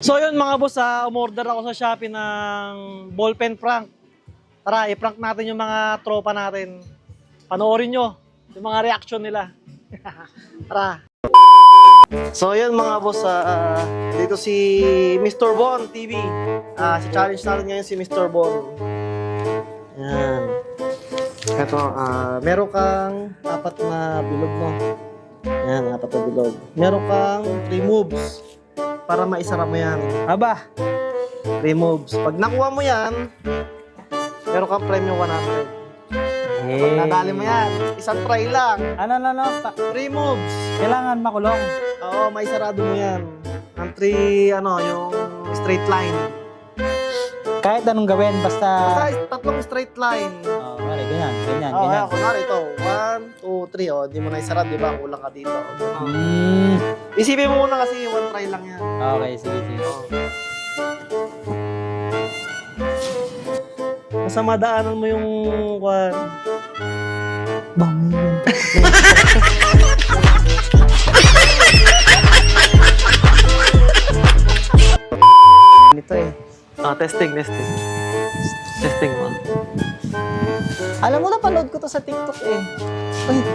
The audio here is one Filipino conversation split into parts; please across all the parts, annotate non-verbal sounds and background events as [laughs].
So yun mga boss, ah, umorder ako sa Shopee ng ballpen prank. Tara, i-prank natin yung mga tropa natin. Panoorin nyo yung mga reaction nila. [laughs] Tara. So yun mga boss, ah, dito si Mr. Bon TV. Ah, si challenge natin ngayon si Mr. Bon. Yan. Ito, ah, meron kang apat na bilog mo. Yan, apat na bilog. Meron kang three moves para maisara mo yan. Aba, Removes. Pag nakuha mo yan, meron kang premium 100. Pag eh, nadali mo yan, isang try lang. ano, ano, ano, pa- Removes. kailangan makulong. Oo, may sarado mo yan. Ang three, ano, yung straight line. Kahit anong gawin, basta... Basta tatlong straight line. Oh, wala, ganyan, ganyan, Oo, ganyan. kaya kunwari ito. One, two, three. Oh, di mo na isarad, di ba? Kulang ka dito. Hmm, Isipin mo muna kasi one try lang yan. okay, sige, sige. Basta madaanan mo yung kwan. Bangon. [laughs] Nito eh. Ah, testing, testing. Testing mo. Alam mo, napanood ko to sa TikTok eh. Uy, [laughs]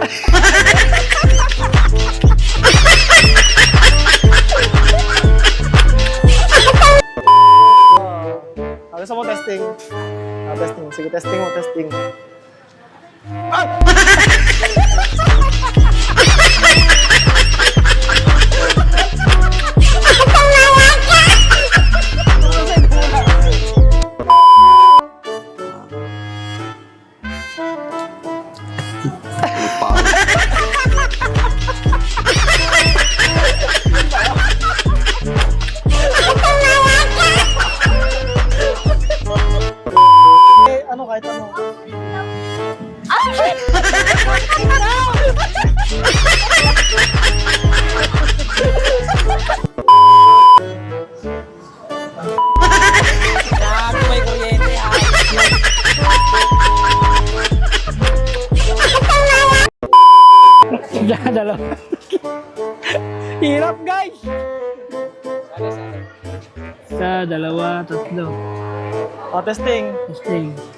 Ah, testing. Sige, testing mo, testing. Eh, ano kahit ano. Gago, may kuryente. Diyan, dalawa. Hirap, guys! Sa dalawa, tatlo. Ah, testing. Testing.